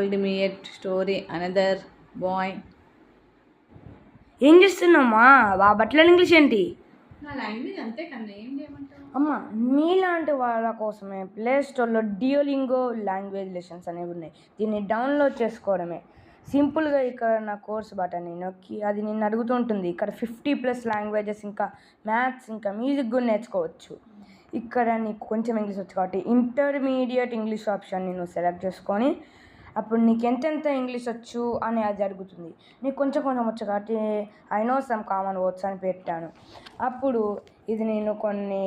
told me a story another boy. ఏం చేస్తున్నామ్మా? ఆ బట్టల ఇంగ్లీష్ ఏంటి? నా లాంగ్వేజ్ అంతే కన్నా ఏం చేయమంటావు? అమ్మ మీలాంటి వాళ్ళ కోసమే ప్లే స్టోర్లో డియోలింగో లాంగ్వేజ్ లెసన్స్ అనేవి ఉన్నాయి. దీన్ని డౌన్లోడ్ చేసుకోవడమే. సింపుల్గా ఇక్కడ నా కోర్స్ బటన్ నొక్కి అది నిన్ను అడుగుతుంటుంది ఇక్కడ ఫిఫ్టీ ప్లస్ లాంగ్వేజెస్ ఇంకా మ్యాథ్స్ ఇంకా మ్యూజిక్ కూడా నేర్చుకోవచ్చు. ఇక్కడ నీకు కొంచెం ఇంగ్లీష్ వచ్చు కాబట్టి ఇంటర్మీడియట్ ఇంగ్లీష్ ఆప్షన్ నేను సెలెక్ట్ చేసుకొని అప్పుడు నీకు ఎంతెంత ఇంగ్లీష్ వచ్చు అని అది అడుగుతుంది నీకు కొంచెం కొంచెం వచ్చు కాబట్టి I know some common words అని పెట్టాను. అప్పుడు ఇది నేను కొన్ని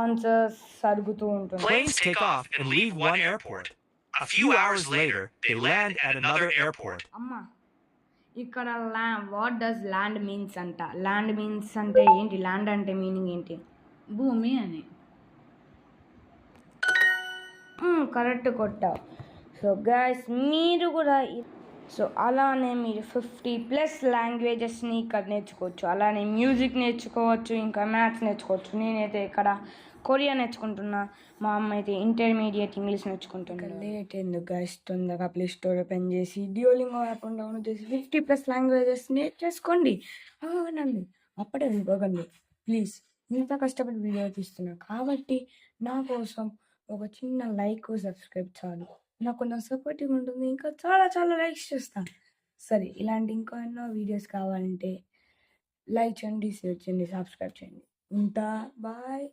ఆన్సర్స్ అడుగుతూ ఉంటుంది Planes take off and leave one airport. A few hours later, they land at another airport. అమ్మ ఇక్కడ ల్యా వాట్ డస్ ల్యాండ్ మీన్స్ అంట. ల్యాండ్ మీన్స్ అంటే ఏంటి? ల్యాండ్ అంటే మీనింగ్ ఏంటి? భూమి అని. కరెక్ట్ కొట్టావు. సో గైస్ మీరు కూడా సో అలానే మీరు ఫిఫ్టీ ప్లస్ లాంగ్వేజెస్ని ఇక్కడ నేర్చుకోవచ్చు. అలానే మ్యూజిక్ నేర్చుకోవచ్చు ఇంకా మ్యాథ్స్ నేర్చుకోవచ్చు. నేనైతే ఇక్కడ కొరియా నేర్చుకుంటున్నా. మా అమ్మ అయితే ఇంటర్మీడియట్ ఇంగ్లీష్ నేర్చుకుంటున్నా లేట్ ఎందుకు గైస్ తొందరగా ప్లే స్టోర్ ఓపెన్ చేసి డియోలింగో యాప్ డౌన్లోడ్ చేసి ఫిఫ్టీ ప్లస్ లాంగ్వేజెస్ నేర్చేసుకోండి అవునండి అప్పుడే ఇంకోకండి ప్లీజ్ ఇంత కష్టపడి వీడియో తీస్తున్నా. కాబట్టి నా కోసం ఒక చిన్న లైక్ సబ్స్క్రైబ్ చాలు. నాకు కొంచెం సపోర్టివ్ ఉంటుంది. ఇంకా చాలా చాలా లైక్స్ చేస్తాను సరే ఇలాంటి ఇంకా ఎన్నో వీడియోస్ కావాలంటే లైక్ చేయండి షేర్ చేయండి సబ్స్క్రైబ్ చేయండి. ఉంటా బాయ్